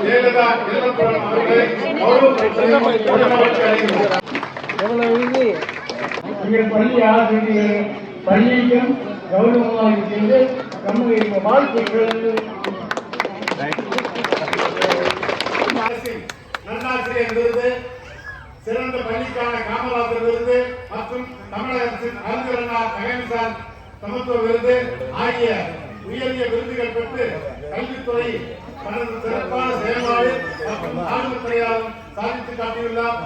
ஜெயலலிதா இளம்பரம் அவர்களை எங்கள் பள்ளி ஆசிரியர்கள் பள்ளிக்கும் கௌரவமாக சென்று நம்முடைய வாழ்த்துக்கள் நல்லாசிரியர் விருது சிறந்த பள்ளிக்கான காமராஜர் விருது மற்றும் தமிழக அரசின் அறிஞரண்ணா மகேந்திரன் சமத்துவ விருது ஆகிய உயரிய விருதுகள் பெற்று கல்வித்துறை தனது சிறப்பான செயல்பாடு மற்றும் ஆளுமைப்படையாலும் சாதித்து காட்டியுள்ளார்.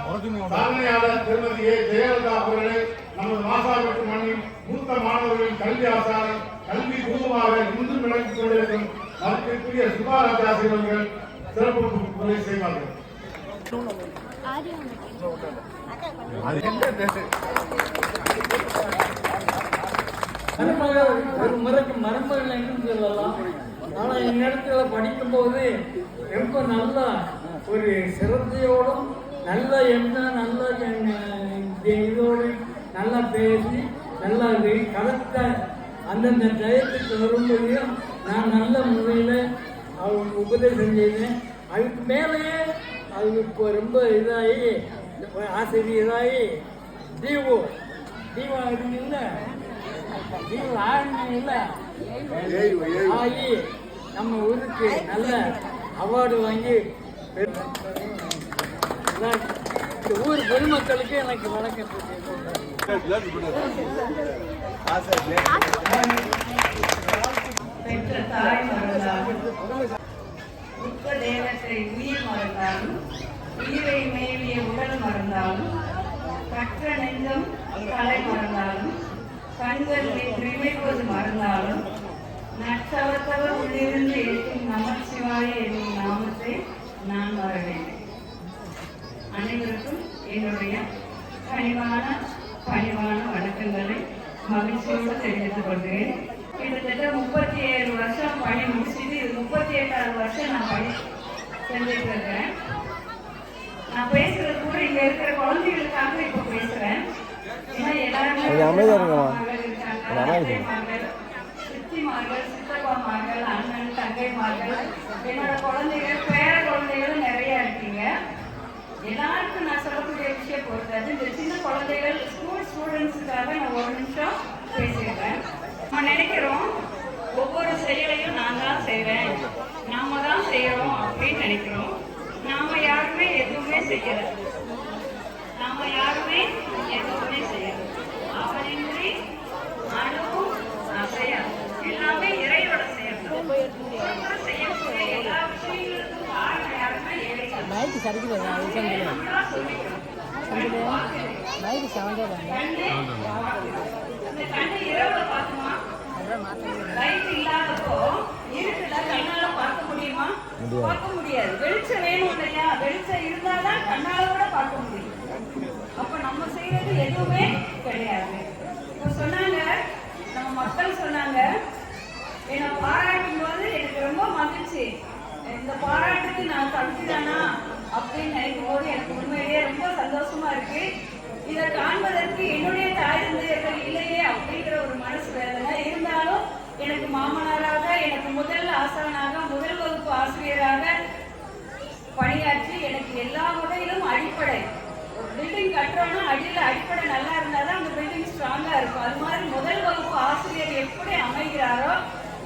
சாதனையாளர் திருமதி ஏ. ஜெயலலிதா அவர்களை நமது மாசாபட்டு மண்ணின் மூத்த மாணவர்களின் கல்வி ஆசாரம் கல்வி குருவாக இன்றும் விளங்கிக் கொண்டிருக்கும் மதிப்பிற்குரிய சுபாராஜ் ஆசிரியர்கள் சிறப்பு உரை செய்வார்கள். மருமகள் ஒரு முறைக்கு மருமகள் என்று சொல்லலாம். ஆனால் இந்நேரத்தில் படிக்கும்போது ரொம்ப நல்லா ஒரு சிரத்தையோடும் நல்ல எண்ணம் நல்ல இதோடு நல்லா பேசி நல்லா கலத்த அந்தந்த டயத்துக்கு வரும்போதையும் நான் நல்ல முறையில் அவங்களுக்கு உபதேசம் செய்தேன் அதுக்கு மேலேயே அது இப்போ ரொம்ப இதாகி ஆசிரியராகி தீவோ தீவா இருக்குல்ல இல்லை ஆகி நம்ம ஊருக்கு நல்ல அவார்டு வாங்கி ஊர் பொதுமக்களுக்கு எனக்கு வணக்கத்தை பெற்ற தாய் மறந்தாலும் உற்ற தேவத்தை உயிர் மறந்தாலும் உயிரை மேவிய உடல் மறந்தாலும் கற்ற நெஞ்சம் தலை மறந்தாலும் நின்று இமைப்பது மறந்தாலும் நற்றவத்தவர் உள்ளிருந்து ஏற்றும் நமச்சிவாய என்னும் நாமத்தை நான் வர வேண்டும். அனைவருக்கும் என்னுடைய கனிவான பணிவான வணக்கங்களை மகிழ்ச்சியோடு தெரிவித்துக் கொள்கிறேன். கிட்டத்தட்ட முப்பத்தி ஏழு வருஷம் பணி முடிச்சுட்டு இது முப்பத்தி எட்டாவது வருஷம் நான் பணி செஞ்சுட்டு இருக்கேன். நான் பேசுறது கூட இங்க இருக்கிற குழந்தைகளுக்காக இப்ப பேசுறேன். ஏன்னா எல்லாருமே சித்திமார்கள் சித்தப்பாமார்கள் அண்ணன் தங்கைமார்கள் என்னோட குழந்தைகள் பேர குழந்தைகளும் நிறைய இருக்கீங்க. எல்லாருக்கும் நான் சொல்லக்கூடிய விஷயம் பொறுத்தது இந்த சின்ன குழந்தைகள் ஸ்கூல் ஸ்டூடெண்ட்ஸுக்காக நான் ஒரு நிமிஷம் பேசியிருக்கேன். நம்ம நினைக்கிறோம் ஒவ்வொரு செயலையும் நான் தான் செய்வேன். நாம தான் செய்யறோம் அப்படின்னு நினைக்கிறோம். நாம யாருமே எதுவுமே செய்யலை. நாம யாருமே எதுவுமே செய்யல அவனின்றி அணுவும் அசையாது எல்லாமே இறையோட செயல் ஒவ்வொருத்தரும் செய்யக்கூடிய எல்லா விஷயங்களுக்கும் காரணம் யாருமே இறைவன் மைக்கு சரிக்கு வருது அது சந்தில நம்மளா சொல்லிக்கிறோம் சந்தில மைக்கு சவுண்டே வருது இந்த கண்ணு இரவுல பார்க்குமா லைட் இல்லாதப்போ இருட்டுல கண்ணால பார்க்க முடியுமா? பார்க்க முடியாது. வெளிச்சம் வேணும் இல்லையா? வெளிச்சம் இருந்தாதான் கண்ணால கூட பார்க்க முடியும். அப்ப நம்ம செய்யறது எதுவுமே கிடையாது. சொன்னாங்க நம்ம மக்கள் சொன்னாங்க என்னை பாராட்டும் போது எனக்கு ரொம்ப மகிழ்ச்சி. இந்த பாராட்டுக்கு நான் தகுதிதானா அப்படின்னு நினைக்கும் போது எனக்கு உண்மையிலேயே ரொம்ப சந்தோஷமா இருக்கு. இதை காண்பதற்கு என்னுடைய தாய் தந்தையர்கள் இல்லையே அப்படிங்கிற ஒரு மனசு வேதனை. இருந்தாலும் எனக்கு மாமனாராக எனக்கு முதல் ஆசானாக முதல் வகுப்பு ஆசிரியராக பணியாற்றி எனக்கு எல்லா வகையிலும் அடிப்படை. ஒரு பில்டிங் கட்டுறோம்னா அடியில் அடிப்படை நல்லா இருந்தால் தான் அந்த பில்டிங் ஸ்ட்ராங்காக இருக்கும். அது மாதிரி முதல் வகுப்பு ஆசிரியர் எப்படி அமைகிறாரோ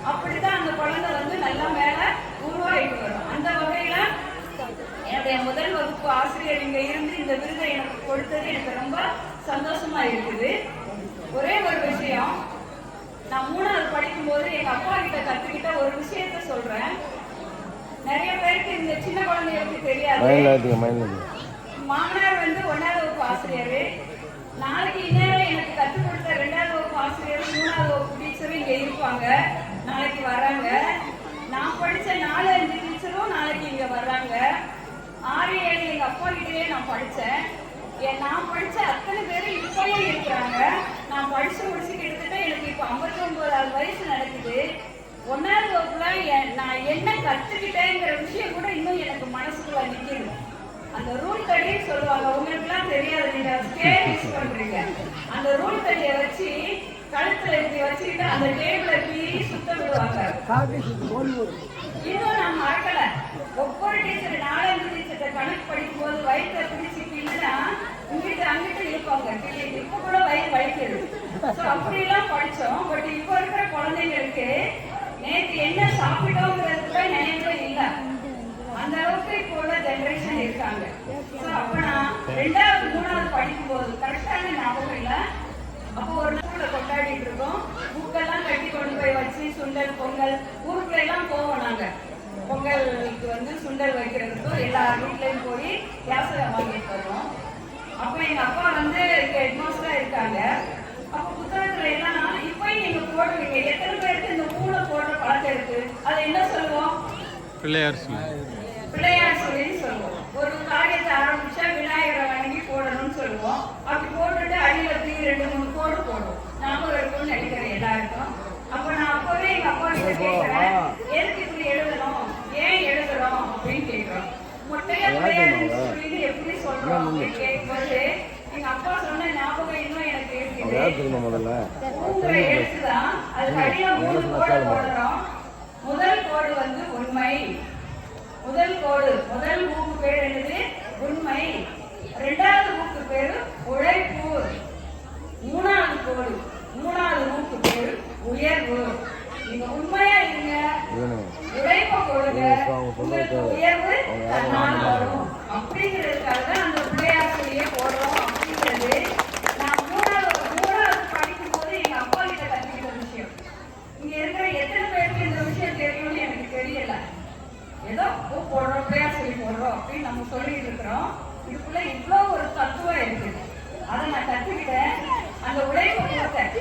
அப்படிதான் அந்த குழந்தை வந்து நல்லா மேலே உருவாகிட்டு வரும். அந்த வகையில் என்னுடைய முதல் வகுப்பு ஆசிரியர் இங்க இருந்து இந்த விருதை எனக்கு கொடுத்தது. எனக்கு ரொம்ப சந்தோஷமா இருக்குது. ஒரே ஒரு விஷயம் நான் மூணாவது படிக்கும்போது எங்க அப்பா கிட்ட கத்துக்கிட்ட ஒரு விஷயத்த சொல்றேன். நிறைய பேருக்கு இந்த சின்ன குழந்தைகளுக்கு தெரியாது. மாமனார் வந்து ஒன்னாவது வகுப்பு ஆசிரியர். நாளைக்கு இந்நேரம் எனக்கு கற்றுக் கொடுத்த ரெண்டாவது வகுப்பு ஆசிரியர் மூணாவது வகுப்பு டீச்சரும் இங்க இருப்பாங்க. நாளைக்கு வராங்க நான் படிச்ச நாலு அஞ்சு டீச்சரும் நாளைக்கு இங்க வர்றாங்க. ஆறு ஏழு எங்க அப்பா கிட்டேயே நான் படிச்சேன். என் நான் படிச்ச அத்தனை பேரும் இப்பவும் இருக்கிறாங்க. நான் படிச்சு முடிச்சு கிட்டத்தட்ட எனக்கு இப்போ ஐம்பத்தி ஒன்பதாவது வயசு நடக்குது. ஒன்னாவது வகுப்புல என்- நான் என்ன கத்துக்கிட்டேங்கிற விஷயம் கூட இன்னும் எனக்கு மனசுக்குள்ள நிக்குது அந்த ரூல் தடின்னு சொல்லுவாங்க. உங்களுக்குலாம் தெரியாது. நீங்க ஸ்கேல் யூஸ் பண்றீங்க. அந்த ரூல் தடியை பாக்ஸ்ல இப்படி அந்த டேபிள கீறி சுத்த இன்னும் நான் மறக்கல. ஒவ்வொரு டீச்சர் கணக்கு படிக்கும் போது வயிற்ற பிடிச்சி அங்கிட்டு இருப்பாங்க இப்ப கூட வயிறு படிச்சோம். பட் இப்ப இருக்கிற குழந்தைங்களுக்கு நேற்று என்ன சாப்பிட்டோங்கிறது கூட நினைவு அந்த அளவுக்கு இப்போ உள்ள இருக்காங்க. ஸோ ரெண்டாவது மூணாவது படிக்கும்போது கரெக்டான ஞாபகம் இல்லை. அப்போ ஒரு ஸ்கூல்ல கொண்டாடிட்டு இருக்கோம். புக்கெல்லாம் கட்டி கொண்டு போய் வச்சு சுண்டல் பொங்கல் ஊருக்குள்ள எல்லாம் போவோம் நாங்க. பொங்கலுக்கு வந்து சுண்டல் வைக்கிறதுக்கும் எல்லா வீட்லயும் போய் யாசகம் வாங்கிட்டு வருவோம். அப்போ எங்க அப்பா வந்து ஹெட் மாஸ்டரா இருக்காங்க. அப்போ புத்தகத்துல எல்லாம் இப்பயும் நீங்க போடுவீங்க. எத்தனை பேருக்கு இந்த மூளை போடுற பழக்கம் இருக்கு? அதை என்ன சொல்லுவோம்? பிள்ளையார் சொல்லி. பிள்ளையார் சொல்லின்னு சொல்லுவோம். ஒரு காரியத்தை ஆரம்பிச்சா விநாயகரை வணங்கி போடணும்னு சொல்லுவோம். அடியில ரெண்டு மூணு கோடு போடும். ஞாபகம் இருக்கும்னு நினைக்கிறேன் எல்லாருக்கும் அப்ப நான் அப்பவே எங்க அப்பா கிட்ட கேட்கிறேன் எதுக்கு இப்படி எழுதணும்? ஏன் எழுதுறோம் அப்படின்னு கேட்கிறோம் மொட்டையா பிள்ளையார்னு சொல்லி எப்படி சொல்றோம் அப்படின்னு கேட்கும்போது எங்க அப்பா சொன்ன ஞாபகம் இன்னும் எனக்கு இருக்குது. முதல்ல? அதுக்கு அடியில மூணு கோடு போடுறோம். முதல் கோடு வந்து உண்மை. முதல் கோடு முதல் ஊக்கு பேர் என்னது? உண்மை. ரெண்டாவது ஊக்கு பேரு உழைப்பு மூணாவது கோடு மூணாவது ஊக்கு பேரு உயர்வு நீங்க உண்மையா இருங்க. உழைப்ப கொடுங்க. உங்களுக்கு உயர்வு தன்னால வரும். அப்படிங்கிறதுக்காக தான் அந்த பிள்ளையார் சொல்லியே போடுறோம் அப்படிங்கிறது நான் மூணாவது மூணாவது படிக்கும் போது எங்க அப்பா கிட்ட கத்துக்கிட்ட விஷயம் இங்க இருக்கிற எத்தனை பேருக்கு இந்த விஷயம் தெரியும்னு எனக்கு தெரியல ஏதோ ஓ போடுறோம் பிள்ளையார் சொல்லி போடுறோம் அப்படின்னு நம்ம சொல்லிட்டு இருக்கிறோம் இதுக்குள்ள இவ்வளோ ஒரு தத்துவம் இருக்கு அதை நான் கத்துக்கிட்டேன் அந்த உழைப்பு கொடுத்தேன்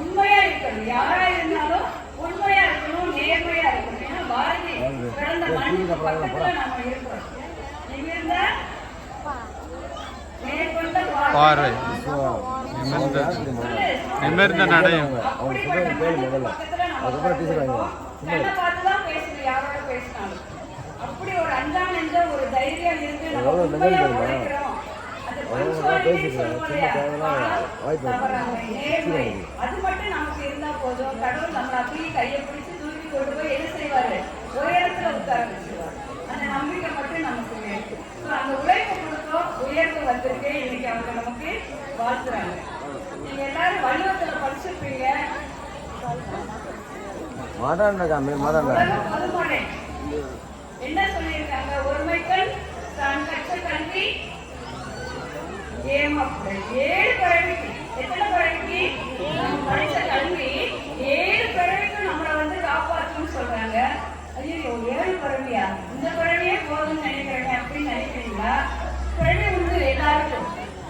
உண்மையா இருக்கணும் யாரா இருந்தாலும் உண்மையா இருக்கணும் நேர்மையா இருக்கணும் ஏன்னா பாரதி பிறந்த மண்ணுக்கு பக்கத்துல நம்ம இருக்கிறோம் நீங்க இருந்தா மேற்கொண்ட பார்வை நிமிர்ந்த கண்ணை பேசுது யாரோட பேசினாலும் அப்படி ஒரு அஞ்சா நெஞ்ச ஒரு தைரியம் இருந்து. அது மட்டும் நமக்கு இருந்தா போதும் கடவுள் நம்மள அப்படியே கையை பிடிச்சு தூக்கி கொண்டு போய் என்ன செய்வாரு ஒரு இடத்துல உட்கார வச்சிருவாரு அந்த நம்பிக்கை மட்டும் நமக்கு வேணும் அந்த உழைப்பு கொடுத்தோம் உயர்வு வந்திருக்கு. இன்னைக்கு அவங்க நமக்கு வாழ்த்துறாங்க. நீங்க எல்லாரும் வள்ளுவத்துல மாட்டாண்டா காமி பொதுமறை என்ன சொல்லியிருக்காங்க? ஒருமைக்கண் தான் கற்ற கல்வி. ஏழு பிறவிக்கு எத்தனை பிறவிக்கு? படிச்ச கல்வி ஏழு பிறவிக்கு நம்மளை வந்து காப்பாற்றும்னு சொல்றாங்க. ஐயோ ஏழு பிறவியா? இந்த பிறவியே போதும்னு நினைக்கிறேன் அப்படின்னு நினைக்கிறீங்களா? பிறவி உண்டு எல்லாருக்கும்.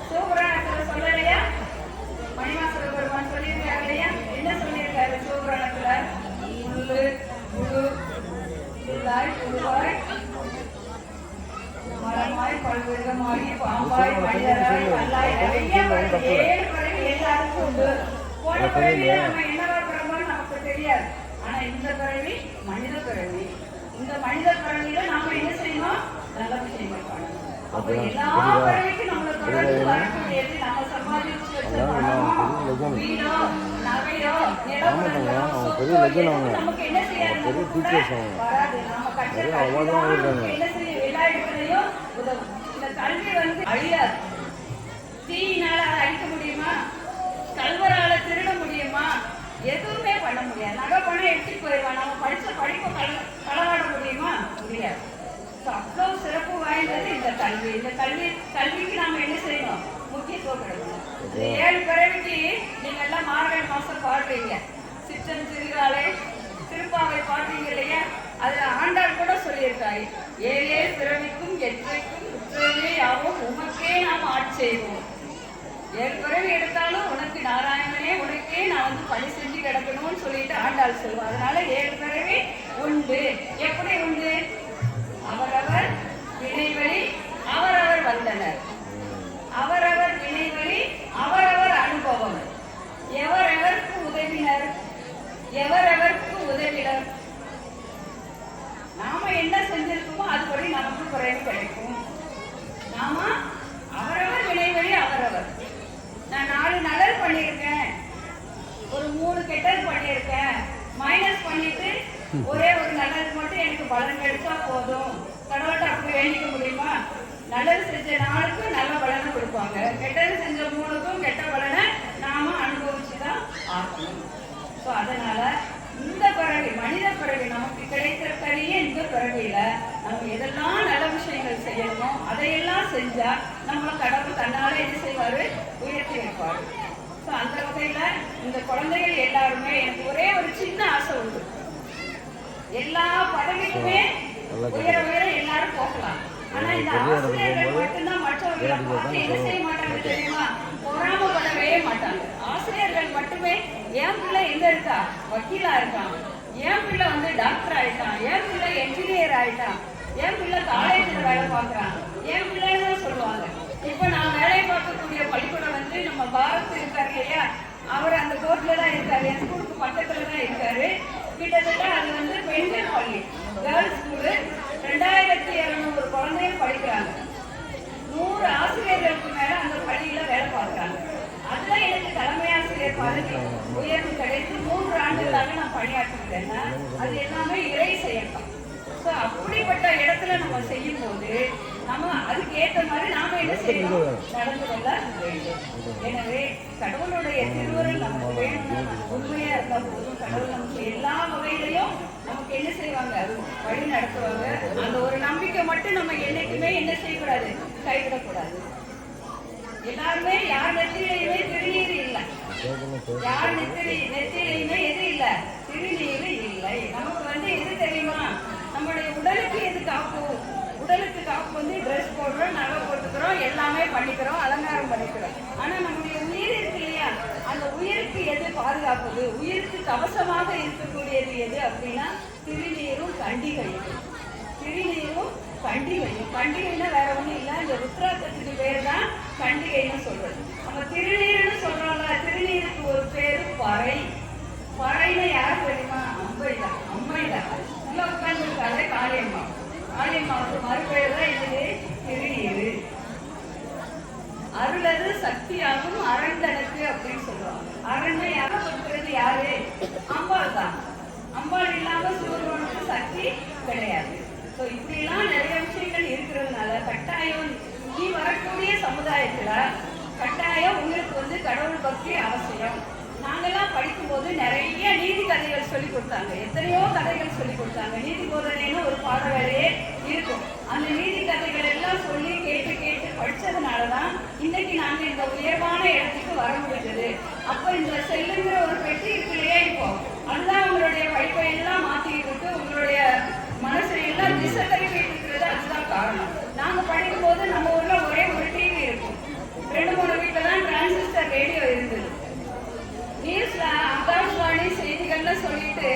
சிவபுராணத்துல சொல்லலையா? மணிவாசக பெருமான் சொல்லியிருக்காரு இல்லையா? என்ன சொல்லியிருக்காரு? சிவபுராணத்துல முள்ளு முழு மரமாய் பல்விதமாகி பாம்பாய் மனிதராய் கல்லாய் நிறைய ஏழு எல்லாருக்கும் உண்டு. போன பிறவியில நம்ம என்னவா பிறந்தோம்னு நமக்கு தெரியாது. ஆனா இந்த பிறவி மனித பிறவி. இந்த மனித பிறவியில நாம என்ன செய்யணும்? நல்ல விஷயங்கள் பண்ணணும் அப்ப எல்லா பிறவிக்கும் நம்மளை தொடர்ந்து வரக்கூடியது. நம்ம சம்பாதிச்சு வச்ச பணமோ தீயினால அதை அழிக்க முடியுமா? கல்வரால திருட முடியுமா? எதுவுமே பண்ண முடியாது. நகை பணம் எடுத்துட்டு போயிடுவான் நம்ம படிச்ச படிப்பை கள களவாட முடியுமா? முடியாது. So, அவ்வளவு சிறப்பு வாய்ந்தது இந்த கல்வி. இந்த கல்வி கல்விக்கு நாம என்ன செய்யணும்? முக்கியத்துவம் கொடுக்கணும். இந்த ஏழு பிறவிக்கு நீங்க எல்லாம் மார்கழி மாசம் பாடுறீங்க. சித்தன் திருகாலை திருப்பாவை பாடுறீங்க இல்லையா? அதுல ஆண்டாள் கூட சொல்லியிருக்காரு. ஏழு பிறவிக்கும் எற்றைக்கும் உற்றவே யாவும் உமக்கே நாம் ஆட்சி செய்வோம். ஏழு பிறவி எடுத்தாலும் உனக்கு நாராயணனே உனக்கே நான் வந்து பணி செஞ்சு கிடக்கணும்னு சொல்லிட்டு ஆண்டாள் சொல்லுவோம் அதனால ஏழு பிறவி உண்டு. எப்படி உண்டு? வினைவழி அவரவர் வந்தனர். அவரவர் வினைவழி அவரவர் அனுபவம். எவரெவருக்கு உதவினர்? எவரெவருக்கு உதவினர்? நாம என்ன செஞ்சிருக்கோமோ அதுபடி நமக்கு குறைவு கிடைக்கும். நாம அவரவர் வினைவழி அவரவர். நான் நாலு நல்லது பண்ணியிருக்கேன். ஒரு மூணு கெட்டது பண்ணியிருக்கேன். மைனஸ் பண்ணிட்டு ஒரே ஒரு நல்லது மட்டும் எனக்கு பலன் கிடைச்சா போதும். கடவுள்கிட்ட அப்படி வேண்டிக்க முடியுமா? நல்லது செஞ்ச நாளுக்கும் நல்ல பலனை கொடுப்பாங்க. கெட்டது செஞ்ச மூணுக்கும் கெட்ட பலனை நாம அனுபவிச்சு தான் ஆகணும். ஸோ அதனால இந்த பிறவி மனித பிறவி நமக்கு கிடைத்திருக்கிற இந்த பிறவியில. நம்ம எதெல்லாம் நல்ல விஷயங்கள் செய்யணுமோ அதையெல்லாம் செஞ்சா நம்ம கடவுள் தன்னால என்ன செய்வாரு? உயர்த்தி வைப்பாரு. ஸோ அந்த வகையில இந்த குழந்தைகள் எல்லாருமே எனக்கு ஒரே ஒரு சின்ன ஆசை உண்டு. எல்லா பதவிக்குமே உயர உயர எல்லாரும் போகலாம். ஆனா இந்த ஆசிரியர்கள் மட்டும்தான் மற்றவர்களை பார்த்து என்ன செய்ய மாட்டாங்க தெரியுமா? பொறாமப்படவே மாட்டாங்க. ஆசிரியர்கள் மட்டுமே என் பிள்ளை எங்க இருக்கா? வக்கீலா இருக்கான். என் பிள்ளை வந்து டாக்டர் ஆயிட்டான். என் பிள்ளை என்ஜினியர் ஆயிட்டான். என் பிள்ளை காலேஜ்ல வேலை பார்க்கறான். என் பிள்ளைன்னு தான் சொல்லுவாங்க. இப்ப நான் வேலை பார்க்கக்கூடிய பள்ளிக்கூடம் வந்து நம்ம பாரத் இருக்காரு இல்லையா? அவர் அந்த கோர்ட்ல தான் இருக்காரு. என் ஸ்கூலுக்கு பக்கத்துல தான் இருக்காரு. கிட்டத்தட்ட அது வந்து பெண்கள் பள்ளி. கேர்ள்ஸ் ஸ்கூலு ரெண்டாயிரத்தி இருநூறு குழந்தைகள் படிக்கிறாங்க. நூறு ஆசிரியர்களுக்கு மேல அந்த பள்ளியில வேலை பார்க்கறாங்க. அதுல எனக்கு தலைமை ஆசிரியர் பதவி உயர்வு கிடைத்து மூன்று ஆண்டுகளாக நான் பணியாற்றுகிறேன்னா அது எல்லாமே இறை செய்யலாம் ஸோ அப்படிப்பட்ட இடத்துல நம்ம செய்யும் போது நம்ம அதுக்கு ஏற்ற மாதிரி நாம என்ன செய்யணும்? நடந்து கொள்ள வேண்டும். எனவே கடவுளுடைய திருவுருள் நமக்கு வேணும்னா உண்மையா இருந்தா போதும். கடவுள் நமக்கு எல்லா வகையிலையும் நமக்கு என்ன செய்வாங்க? வழி நடத்துவாங்க. அந்த ஒரு நம்பிக்கை மட்டும் நம்ம என்னைக்குமே என்ன செய்யக்கூடாது? கைவிடக்கூடாது. எல்லாருமே யார் நெத்திலையுமே திருநீர் இல்லை. யார் நெத்திரி நெத்திலையுமே எது இல்ல? திருநீர் இல்லை. நமக்கு வந்து எது தெரியுமா? நம்மளுடைய உடலுக்கு எது காப்பு? உடலுக்கு காப்பு வந்து ட்ரெஸ் போடுறோம் நகை போட்டுக்கிறோம் எல்லாமே பண்ணிக்கிறோம் அலங்காரம் பண்ணிக்கிறோம். ஆனா நம்ம உயிர் இருக்கு இல்லையா அந்த உயிருக்கு எது பாதுகாப்பது? உயிருக்கு கவசமாக இருக்கக்கூடியது எது அப்படின்னா திருநீரும் கண்டிகையும். திருநீரும் கண்டிகையும். பண்டிகைன்னா வேற ஒண்ணும் இல்ல. இந்த ருத்ராட்சத்துக்கு பேர் தான் பண்டிகைன்னு சொல்றது. நம்ம திருநீர்னு சொல்றோம்ல திருநீருக்கு ஒரு பேரு பறை. பறையில யார் தெரியுமா? அம்பைதான் அம்மைதான் உள்ள உட்கார்ந்துருக்காங்க காளியம்மா. காளியம்மாவுக்கு மறுபேர் தான் இது திருநீர். அருளது சக்தியாகும் அரண்டனுக்கு அப்படின்னு சொல்லுவாங்க அரண்மையாக கொடுக்கிறது யாரு? அம்பாள் தான். அம்பாள் இல்லாம சூரியனுக்கு சக்தி கிடையாது. ஸோ இப்படிலாம் நிறைய விஷயங்கள் இருக்கிறதுனால கட்டாயம் நீ வரக்கூடிய சமுதாயத்துல கட்டாயம் உங்களுக்கு வந்து கடவுள் பக்தி அவசியம். நாங்கெல்லாம் படிக்கும்போது நிறைய நீதி கதைகள் சொல்லி கொடுத்தாங்க. எத்தனையோ கதைகள் சொல்லி கொடுத்தாங்க. நீதி போதனைன்னு ஒரு பாட வேலையே இருக்கும். அந்த நீதி கதைகள் எல்லாம் சொல்லி கேட்டு கேட்டு படிச்சதுனாலதான் இன்னைக்கு நாங்க இந்த உயர்வான இடத்துக்கு வர முடிஞ்சது. அப்ப இந்த செல்லுங்கிற ஒரு பெட்டி இருக்குல்லையே இப்போ? அதுதான் உங்களுடைய படிப்பை எல்லாம் மாற்றி விட்டு உங்களுடைய மனசை எல்லாம் திசை திருப்பி இருக்கிறது அதுதான் காரணம். நாங்க படிக்கும்போது நம்ம ஊர்ல ஒரே ஒரு டிவி இருக்கும். ரெண்டு மூணு வீட்டுல தான் டிரான்சிஸ்டர் ரேடியோ இருந்தது. நியூஸ்ல ஆகாஷ்வாணி செய்திகள்ல சொல்லிட்டு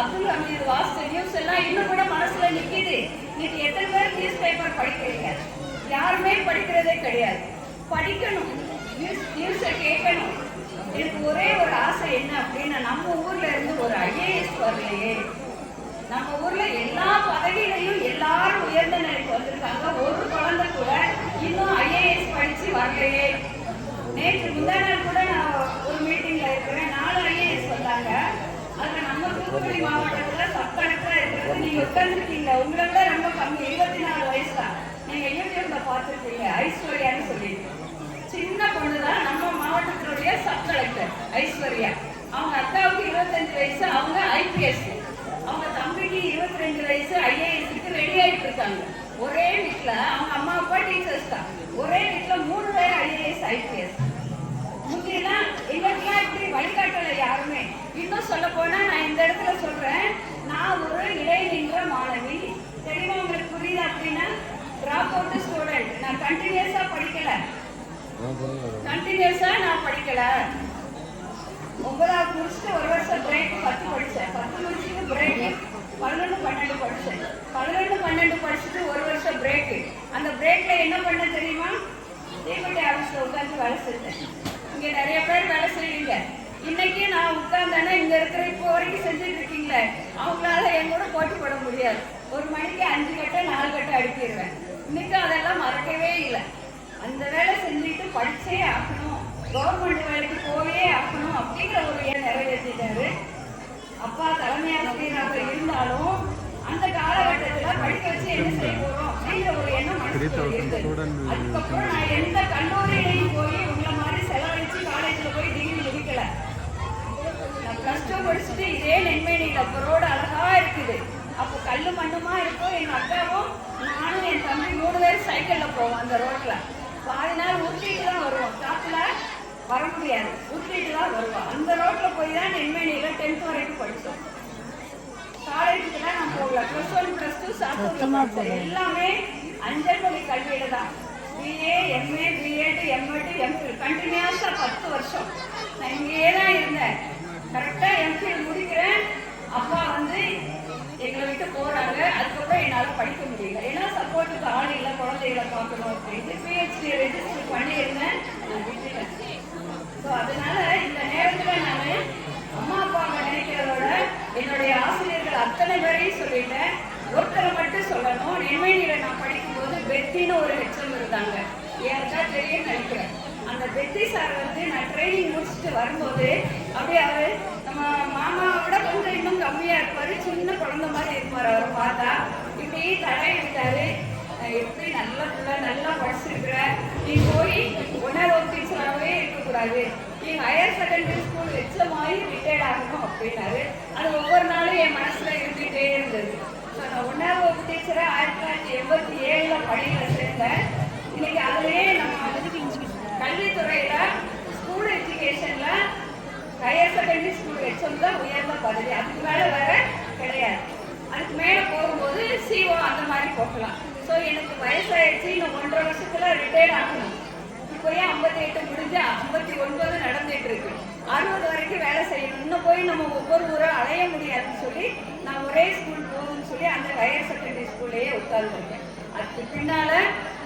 அப்துல் ஹமீது வாசித்த நியூஸ் எல்லாம் இன்னும் கூட மனசுல நிக்குது. இன்னைக்கு எத்தனை பேர் நியூஸ் பேப்பர் படிக்கிறீங்க? யாருமே படிக்கிறதே கிடையாது. படிக்கணும். நியூஸ் நியூஸை கேட்கணும். எனக்கு ஒரே ஒரு ஆசை என்ன அப்படின்னா நம்ம ஊர்ல இருந்து ஒரு ஐஏஎஸ் வரலையே. நம்ம ஊர்ல எல்லா பதவியிலையும் எல்லாரும் உயர்ந்த நிலைக்கு வந்திருக்காங்க. ஒரு குழந்தை கூட இன்னும் ஐஏஎஸ் படிச்சு வரலையே. நேற்று முந்தா நாள் கூட நான் ஒரு மீட்டிங்ல இருக்கிறேன். நாலு ஐஏஎஸ் வந்தாங்க. அதுல நம்ம தூத்துக்குடி மாவட்டத்துல சப் இருக்கிறது. நீங்க உட்கார்ந்துருக்கீங்க. உங்களை விட ரொம்ப கம்மி. இருபத்தி நாலு வயசு தான். நீங்க யூடியூப்ல பார்த்துருக்கீங்க ஐஸ்வர்யான்னு சொல்லிட்டு. சின்ன பொண்ணுதான் நம்ம மாவட்டத்துல சப் கலெக்டர் ஐஸ்வர்யா அவங்க அக்காவுக்கு இருபத்தஞ்சு வயசு அவங்க ஐபிஎஸ் அவங்க தம்பிக்கு இருபத்தி ரெண்டு வயசு ஐஏஎஸ்க்கு ரெடி ஆயிட்டு இருக்காங்க ஒரே வீட்ல அவங்க அம்மா அப்பா டீச்சர்ஸ் தான் ஒரே வீட்ல மூணு பேர் ஐஏஎஸ் ஐபிஎஸ் முந்தியெல்லாம் எங்களுக்கெல்லாம் இப்படி வழிகாட்டல யாருமே இன்னும் சொல்ல போனா நான் இந்த இடத்துல சொல்றேன் நான் ஒரு இடைநின்ற மாணவி தெரியுமா உங்களுக்கு புரியுது அப்படின்னா டிராப் அவுட் ஸ்டூடெண்ட் நான் கண்டினியூஸா படிக்கல கண்டினியூஸா நான் படிக்கல. ஒன்பதாவது முடிச்சுட்டு ஒரு வருஷம் பிரேக் பத்து படிச்சேன். பத்து முடிச்சுட்டு பிரேக் பன்னெண்டு பன்னெண்டு படிச்சேன். பன்னெண்டு பன்னெண்டு படிச்சுட்டு ஒரு வருஷம் பிரேக் அந்த பிரேக்ல என்ன பண்ண தெரியுமா? தீபட்டி ஆஃபீஸில் உட்காந்து வேலை செஞ்சேன். இங்க நிறைய பேர் வேலை செய்வீங்க இன்னைக்கு நான் உட்கார்ந்தேன்னா இங்க இருக்கிற இப்போ வரைக்கும் செஞ்சுட்டு இருக்கீங்களே அவங்களால என் கூட போட்டி போட முடியாது. ஒரு மணிக்கு அஞ்சு கட்டை நாலு கட்டை அடிக்கிடுவேன். இன்னைக்கு அதெல்லாம் மறக்கவே இல்லை. அந்த வேலை செஞ்சுட்டு படிச்சே ஆகணும். கவர்மெண்ட் வேலைக்கு போயே ஆகணும் அப்படிங்கிற ஒரு எண்ணம் நிறைவேற்றிட்டாரு. அப்பா தலைமை ஆசிரியராக இருந்தாலும் அந்த காலகட்டத்துல படிக்க வச்சு என்ன செய்ய போறோம் அப்படிங்கிற ஒரு எண்ணம் அதுக்கப்புறம் நான் எந்த கல்லூரியிலையும் போய் உங்களை மாதிரி செலவழிச்சு காலேஜில் போய் டிகிரி முடிக்கல. நான் ப்ளஸ் டூ படிச்சுட்டு இதே நென்மேனியில் அப்போ ரோடு அழகா இருக்குது. அப்போ கல்லு மண்ணுமா இருக்கும் எங்கள் அக்காவும் நானும் என் தம்பி மூணு பேர் சைக்கிளில் போவோம் அந்த ரோட்டில் பாதி நாள் ஊற்றிட்டு தான் வருவோம். காற்றுல வர முடியாது. ஊற்றிட்டு தான் வருவோம். அந்த ரோட்டில் போய் தான் நென்மேனியில் டென்த் வரைக்கும் படித்தோம் காலேஜுக்கு தான் நான் போகல. ப்ளஸ் ஒன் ப்ளஸ் டூ சாப்பிட்டு எல்லாமே அஞ்சல் மொழி கல்வியில தான். BA MA BEd MEd MPhil கண்டினியூஸாக பத்து வருஷம். நான் இங்கேயே தான் இருந்தேன். கரெக்டாக எம்ஃபில் முடிக்கிறேன். அப்பா வந்து எங்களை விட்டு போறாங்க. அதுக்கப்புறம் என்னால் படிக்க முடியல. ஏன்னா சப்போர்ட்டுக்கு ஆள் இல்லை குழந்தைகளை பார்க்கணும் பிஹெச்டி ரெஜிஸ்டர் பண்ணியிருந்தேன். நான் விட்டுட்டேன் ஸோ அதனால இந்த நேரத்தில் நான் அம்மா அப்பாவை நினைக்கிறதோட என்னுடைய ஆசிரியர்கள் அத்தனை பேரையும் சொல்லிட்டேன். ஒருத்தரை மட்டும் சொல்லணும். நெல்வேலியில் நான் படிக்கும்போது பெத்தின்னு ஒரு ஹெச்எம் இருந்தாங்க. ஏற்கா தெரியும் நினைக்கிறேன். அந்த பெத்தி சார் வந்து நான் ட்ரைனிங் முடிச்சுட்டு வரும்போது அப்படியே அவர் நம்ம மாமாவோட கொஞ்சம் இன்னும் கம்மியாக இருப்பார். சின்ன குழந்த மாதிரி இருப்பார். அவர் பார்த்தா இப்படி தடை விட்டாரு நான் எப்படி நல்ல பிள்ளை நல்லா படிச்சிருக்கிற நீ போய் ஒன்னாவது டீச்சராகவே இருக்கக்கூடாது நீ ஹையர் செகண்டரி ஸ்கூல் எச்சமாகி ரிட்டையர்ட் ஆகணும் அப்படின்னாரு. அது ஒவ்வொரு நாளும் என் மனசில் இருந்துகிட்டே இருந்தது. ஸோ நான் ஒன்றாவது ஒரு டீச்சரை ஆயிரத்தி தொள்ளாயிரத்தி எண்பத்தி ஏழில் படியில் சேர்ந்தேன் இன்னைக்கு அதுலேயே நம்ம கல்வித்துறையில் ஸ்கூல் எஜுகேஷனில் ஹையர் செகண்டரி ஸ்கூல் ஹெச்எம் தான் உயர்ந்த பதவி. அதுக்கு மேலே வேற கிடையாது. அதுக்கு மேலே போகும்போது சிஓ அந்த மாதிரி போகலாம். ஸோ எனக்கு வயசாயிடுச்சு. இன்னும் ஒன்றரை வருஷத்தில் ரிட்டையர்ட் ஆகணும். போய் ஐம்பத்தி எட்டு முடிஞ்சு ஐம்பத்தி ஒன்பது நடந்துட்டு இருக்கு அறுபது வரைக்கும் வேலை செய்யணும். இன்னும் போய் நம்ம ஒவ்வொரு ஊரும் அலைய முடியாதுன்னு சொல்லி நான் ஒரே ஸ்கூல் போகுதுன்னு சொல்லி அந்த ஹையர் செகண்டரி ஸ்கூல்லையே உட்கார்ந்துருக்கேன். அதுக்கு பின்னால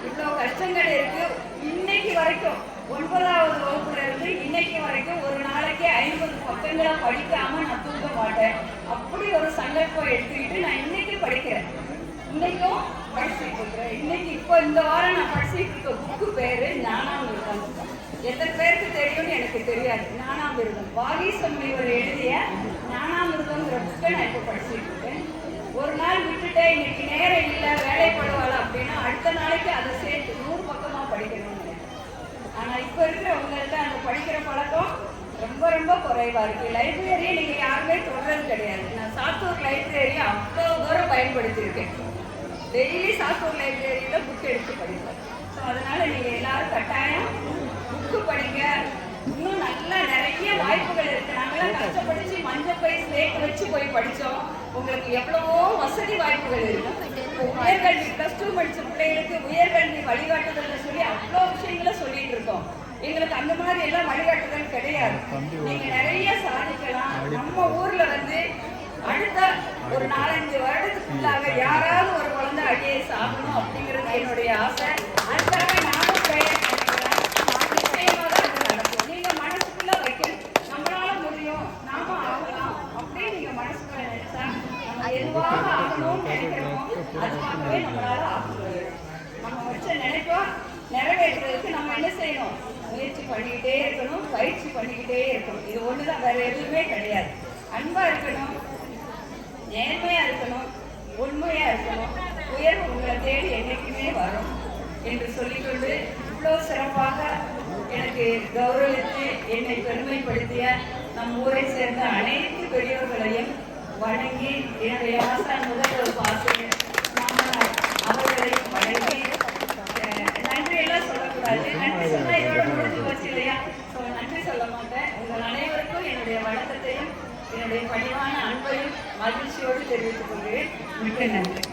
இவ்வளோ கஷ்டங்கள் இருக்கு. இன்னைக்கு வரைக்கும் ஒன்பதாவது வகுப்புல இருந்து இன்னைக்கு வரைக்கும் ஒரு நாளைக்கு ஐம்பது பக்கங்களை படிக்காம நான் தூங்க மாட்டேன். அப்படி ஒரு சங்கல்பம் எடுத்துக்கிட்டு நான் இன்னைக்கு படிக்கிறேன். இன்னைக்கும் படிச்சுட்டு இருக்கிறேன் இன்னைக்கு இப்போ இந்த வாரம் நான் படிச்சுட்டு இருக்க புக்கு பேரு ஞானாமிருதம். எத்தனை பேருக்கு தெரியும்னு எனக்கு தெரியாது. ஞானாமிருதம். வாகீசம் இவர் எழுதிய ஞானாமிருதம்ங்கிற புக்கை நான் இப்போ படிச்சுட்டு இருக்கேன். ஒரு நாள் விட்டுட்டு இன்னைக்கு நேரம் இல்லை வேலைப்படுவாள் அப்படின்னா அடுத்த நாளைக்கு அதை சேர்த்து நூறு பக்கமா படிக்கணும்னு நினைக்கிறேன். ஆனா இப்ப இருக்கிறவங்கள்ட்ட அந்த படிக்கிற பழக்கம் ரொம்ப ரொம்ப குறைவா இருக்கு. லைப்ரரியை நீங்க யாருமே தொடர்றது கிடையாது. நான் சாத்தூர் லைப்ரரியை அவ்வளோ தூரம் பயன்படுத்தியிருக்கேன். டெய்லி சாத்தூர் லைப்ரரியில புக் எடுத்து படிப்பேன். ஸோ அதனால நீங்க எல்லாரும் கட்டாயம் புக்கு படிங்க. இன்னும் நல்லா நிறைய வாய்ப்புகள் இருக்கு. நாங்களாம் கஷ்டப்படிச்சு மஞ்சள் பை ஸ்லேட் வச்சு போய் படிச்சோம். உங்களுக்கு எவ்வளவோ வசதி வாய்ப்புகள் இருக்கு. இப்போ உயர்கல்வி பிளஸ் டூ படிச்ச பிள்ளைகளுக்கு உயர்கல்வி வழிகாட்டுதல்னு சொல்லி அவ்வளோ விஷயங்களை சொல்லிட்டு இருக்கோம். எங்களுக்கு அந்த மாதிரி எல்லாம் வழிகாட்டுதல் கிடையாது. நீங்க நிறைய சாதிக்கலாம். நம்ம ஊர்ல வந்து அடுத்த ஒரு நாலஞ்சு வருடத்துக்குள்ளாக யாராவது ஒரு குழந்தை சாப்பிடணும் அப்படிங்கிறது என்னுடைய ஆசை. அதுக்காக நானும் ப்ரேயர் பண்ணிக்கிறேன் நிச்சயமா தான் அது நடக்கும். நீங்க மனசுக்குள்ள வைக்கணும். நம்மளால முடியும். நாம ஆகலாம் அப்படின்னு நீங்க மனசுக்குள்ள நினைச்சா நம்ம எதுவாக ஆகணும்னு நினைக்கிறோமோ அதுக்காகவே நம்மளால ஆக முடியும். நம்ம வச்ச நினைப்போம் நிறைவேற்றுறதுக்கு நம்ம என்ன செய்யணும்? முயற்சி பண்ணிக்கிட்டே இருக்கணும் பயிற்சி பண்ணிக்கிட்டே இருக்கணும். இது ஒன்று தான் வேற எதுவுமே கிடையாது. அன்பாக இருக்கணும் நேர்மையா இருக்கணும் உண்மையா இருக்கணும் உயர்வு உங்களை தேடி என்னைக்குமே வரும் என்று சொல்லிக்கொண்டு இவ்வளோ சிறப்பாக எனக்கு கௌரவித்து என்னை பெருமைப்படுத்திய நம் ஊரை சேர்ந்த அனைத்து பெரியவர்களையும் வணங்கி என்னுடைய ஆசான் முதல் வகுப்பு ஆசிரியர் மாமனார் அவர்களை வணங்கி நன்றி எல்லாம் சொல்லக்கூடாது. நன்றி சொன்னால் இதோட முடிஞ்சு போச்சு இல்லையா? ஸோ நன்றி சொல்ல மாட்டேன். உங்கள் அனைவருக்கும் என்னுடைய வணக்கத்தையும் என்னுடைய பணிவான அன்பையும் மகிழ்ச்சியோடு தெரிவித்துக் கொள்கிறேன். மிக்க நன்றி.